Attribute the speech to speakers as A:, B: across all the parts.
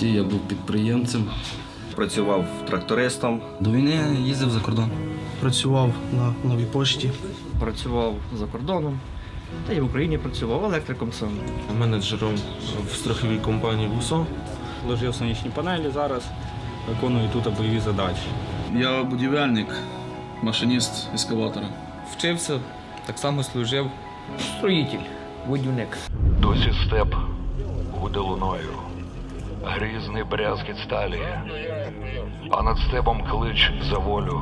A: житті я був підприємцем.
B: Працював трактористом,
A: До війни їздив за кордон.
C: Працював на новій пошті.
D: працював за кордоном, та й в Україні працював електриком сам.
E: менеджером в страховій компанії ВУСО.
F: Ложив сонячні панелі зараз, виконую тут бойові задачі.
G: Я будівельник, машиніст ескаватора.
H: Вчився, так само служив.
D: Строїтель, будівник.
I: Досі степ гуде луною, грізний брязкіт сталі, а над степом клич за волю,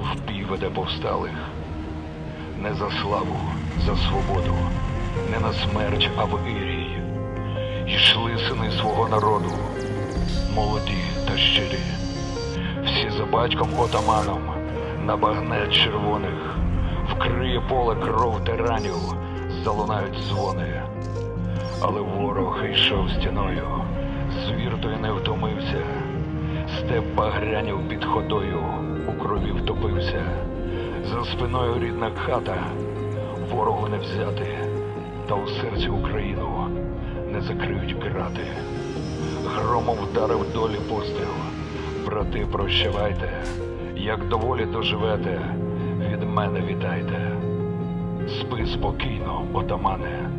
I: впій веде повсталих. Не за славу, за свободу, не на смерть, а в ірій. Йшли сини свого народу, молоді та щирі, всі за батьком отаманом, на багнет червоних, вкриє поле кров тиранів, залунають дзвони. Але ворог йшов стіною, звір той не втомився, степ багрянів під ходою, у крові втопився. За спиною рідна хата, ворогу не взяти, та у серці Україну не закриють грати. Громом вдарив долі постріл. Брати, прощавайте, як доволі доживете, від мене вітайте. Спи спокійно, отамане,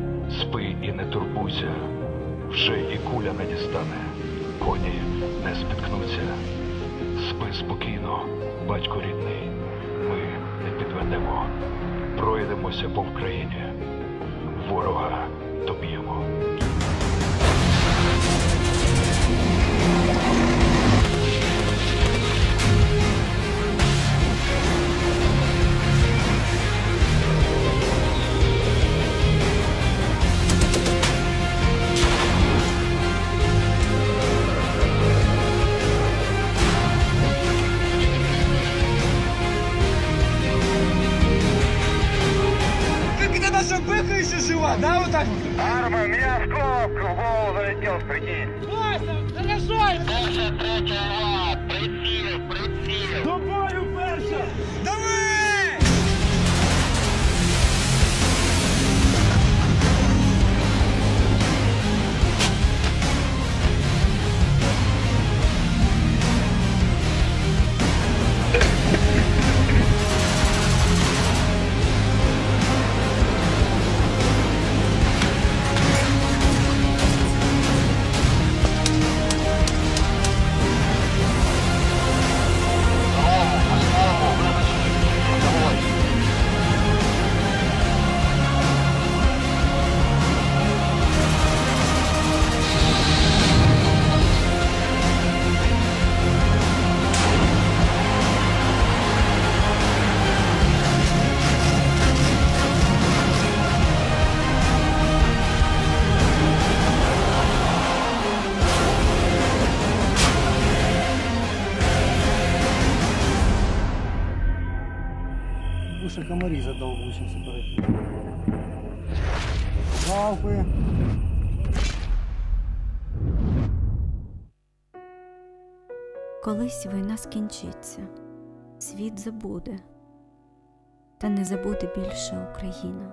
I: спи і не турбуйся, вже і куля не дістане, коні не спіткнуться. Спи спокійно, батько рідний, ми не підведемо, пройдемося по Вкраїні, ворога доб'ємо.
J: Залетел, прикинь.
C: Душа комарі задовбуються перед. Залпи.
K: Колись війна скінчиться, світ забуде, та не забуде більше Україна.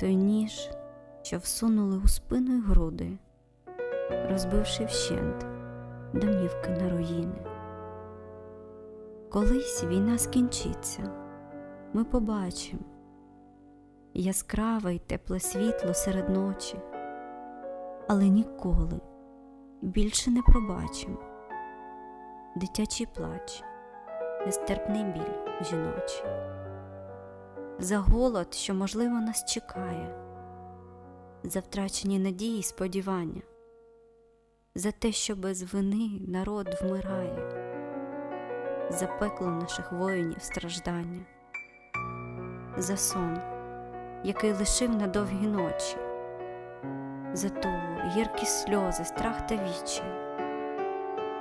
K: Той ніж, що всунули у спину й груди, розбивши вщент домівки на руїни. Колись війна скінчиться, ми побачимо яскраве й тепле світло серед ночі, але ніколи більше не пробачимо дитячий плач, нестерпний біль жіночий, за голод, що, можливо, нас чекає, за втрачені надії й сподівання, за те, що без вини народ вмирає, за пекло наших воїнів страждання, за сон, який лишив на довгі ночі, за тугу, гіркі сльози, страх та відчай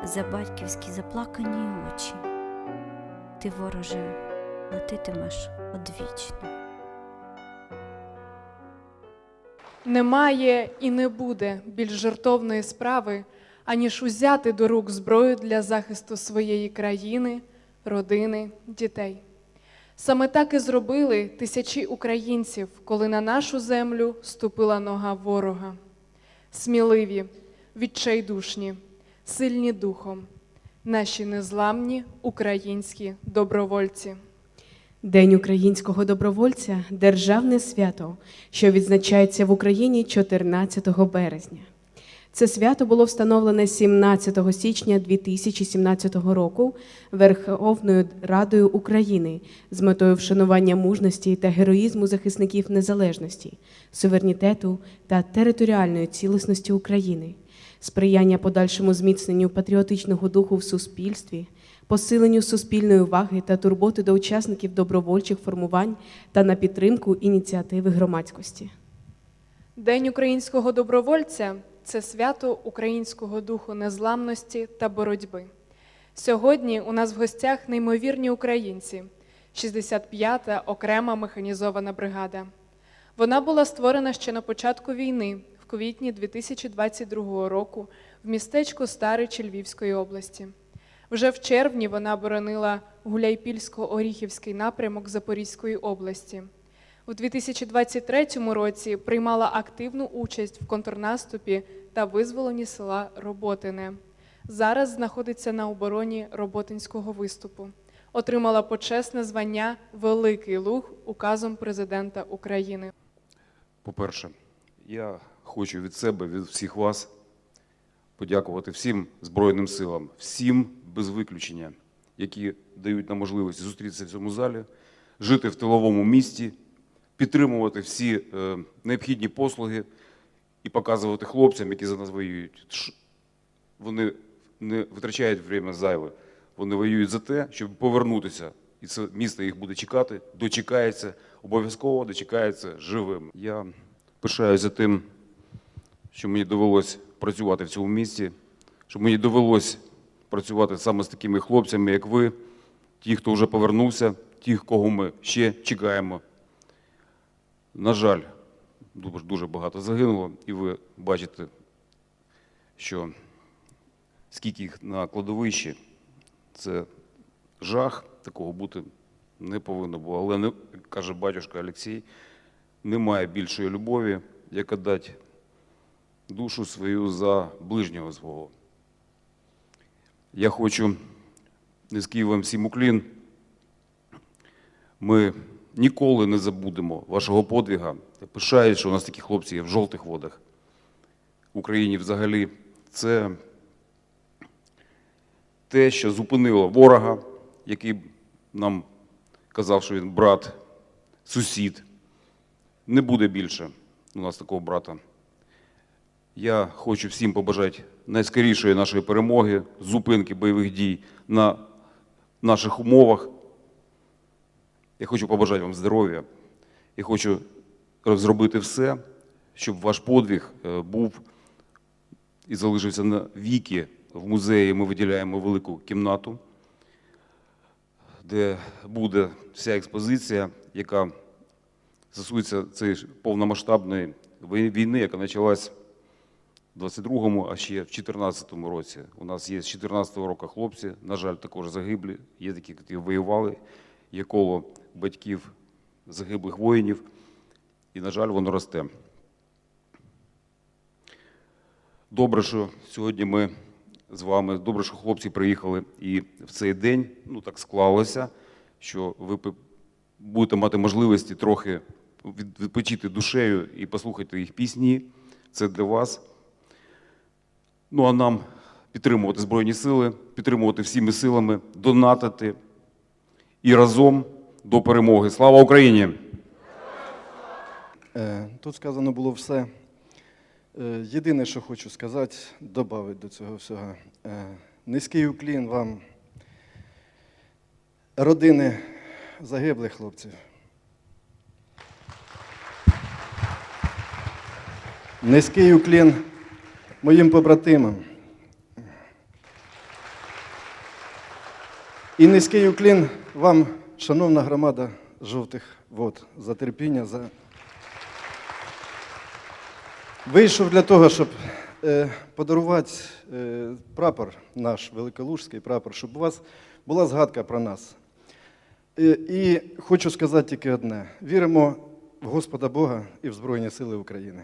K: за батьківські заплакані очі, ти, вороже, летитимеш одвічно.
L: Немає і не буде більш жертовної справи, аніж узяти до рук зброю для захисту своєї країни, родини, дітей. Саме так і зробили тисячі українців, коли на нашу землю ступила нога ворога. Сміливі, відчайдушні, сильні духом, наші незламні українські добровольці.
M: День українського добровольця державне свято, що відзначається в Україні 14 березня. Це свято було встановлене 17 січня 2017 року Верховною Радою України з метою вшанування мужності та героїзму захисників незалежності, суверенітету та територіальної цілісності України, сприяння подальшому зміцненню патріотичного духу в суспільстві, посиленню суспільної уваги та турботи до учасників добровольчих формувань та на підтримку ініціативи громадськості.
L: День українського добровольця це свято українського духу незламності та боротьби. Сьогодні у нас в гостях неймовірні українці, 65-та окрема механізована бригада. Вона була створена ще на початку війни, в квітні 2022 року, в містечку Старичі Львівської області. Вже в червні вона боронила Гуляйпільсько-Оріхівський напрямок Запорізької області. У 2023 році приймала активну участь в контрнаступі та визволенні села Роботине. Зараз знаходиться на обороні Роботинського виступу. Отримала почесне звання Великий Луг указом президента України.
N: По-перше, я хочу від себе, від всіх вас подякувати всім Збройним силам, всім без виключення, які дають нам можливість зустрітися в цьому залі, жити в тиловому місті, підтримувати всі е, необхідні послуги і показувати хлопцям, які за нас воюють. Вони не витрачають время зайве. Вони воюють за те, щоб повернутися. І це місто їх буде чекати, дочекається, обов'язково дочекається живим. Я пишаюся тим, що мені довелось працювати в цьому місті, що мені довелось працювати саме з такими хлопцями, як ви, ті, хто вже повернувся, ті, кого ми ще чекаємо. На жаль, дуже, багато загинуло, і ви бачите, що скільки їх на кладовищі, це жах, такого бути не повинно було. Але, не, каже батюшка Олексій, немає більшої любові, як отдати душу свою за ближнього свого. Я хочу низький вам всім уклін. Ми ніколи не забудемо вашого подвига. Я пишаюсь, що у нас такі хлопці є в жовтих водах. В Україні взагалі це те, що зупинило ворога, який нам казав, що він брат, сусід. Не буде більше у нас такого брата. Я хочу всім побажати найскорішої нашої перемоги, зупинки бойових дій на наших умовах. Я хочу побажати вам здоров'я. Я хочу зробити все, щоб ваш подвиг е, був і залишився на віки. В музеї ми виділяємо велику кімнату, де буде вся експозиція, яка стосується цієї повномасштабної війни, яка почалась в 22-му, а ще в 14-му році. У нас є з 14-го року хлопці, на жаль, також загиблі. Є такі, які воювали, є коло батьків загиблих воїнів, і, на жаль, воно росте. Добре, що сьогодні ми з вами, добре, що хлопці приїхали і в цей день, ну так склалося, що ви будете мати можливості трохи відпочити душею і послухати їх пісні. Це для вас. Ну а нам підтримувати Збройні Сили, підтримувати всіми силами, донатити і разом до перемоги. Слава Україні!
O: Е, Тут сказано було все. Е, Єдине, що хочу сказати, додати до цього всього. Е, Низький уклін вам, родини загиблих хлопців. Низький уклін моїм побратимам. І низький уклін вам, шановна громада жовтих вод, за терпіння, за Вийшов для того, щоб е, подарувати е, прапор, наш великолужський прапор, щоб у вас була згадка про нас. Е, і хочу сказати тільки одне: віримо в Господа Бога і в Збройні Сили України.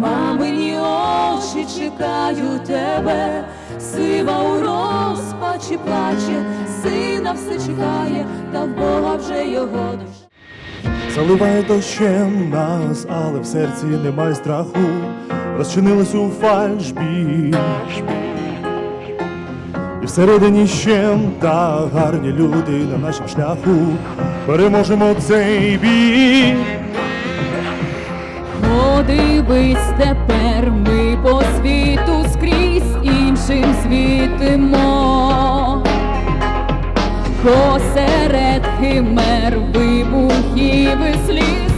P: мамині очі чекають тебе, сива у розпачі плаче, сина все чекає, та в Бога вже його душа.
Q: Заливає дощем нас, але в серці немає страху, розчинилась у фальшбі. І всередині ще та гарні люди на нашому шляху переможемо цей бій.
P: Подивись тепер ми по світу скрізь іншим світимо. Посеред химер вибухів і сліз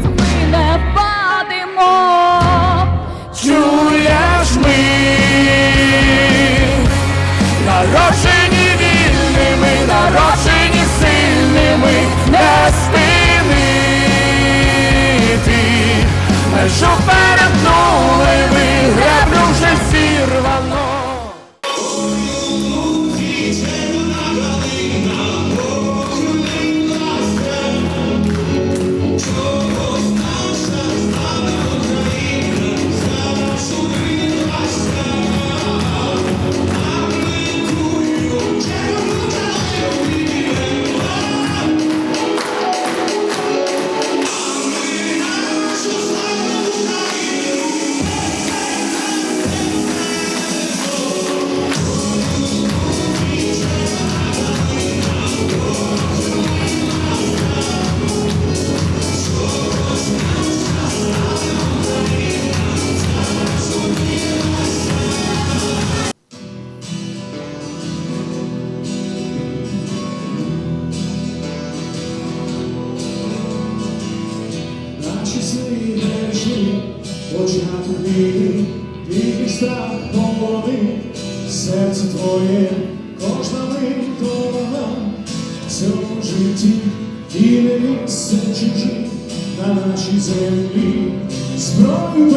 R: твоє, кожна мить дорога, в цьому житті і не місце чужих на нашій землі, зброю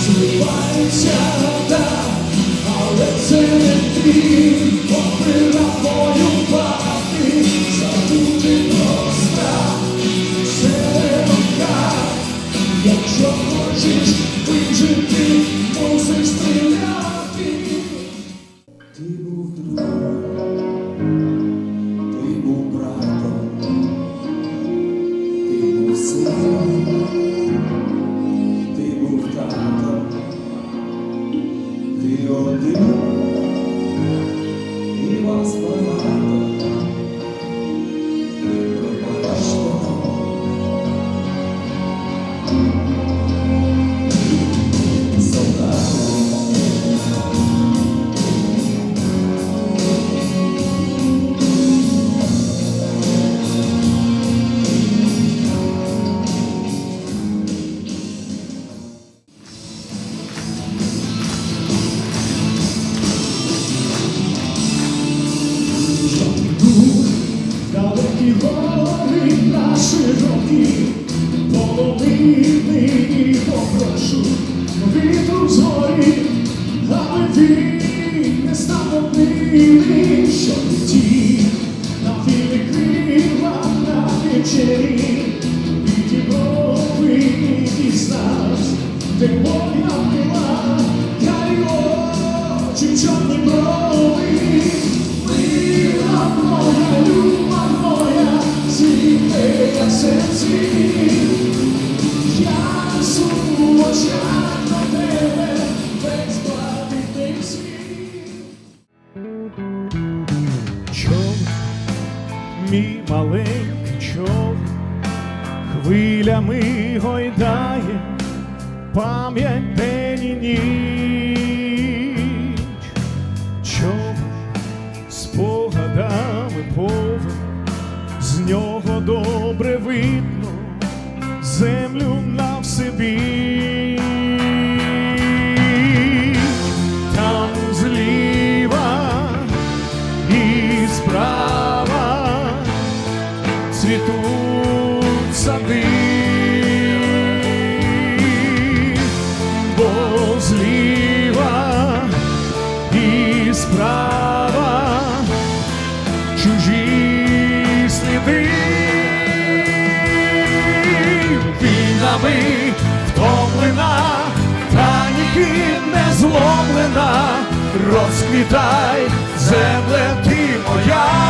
R: Zbawienia da, ale ceny ty, popry na на розквітай, земле ти моя.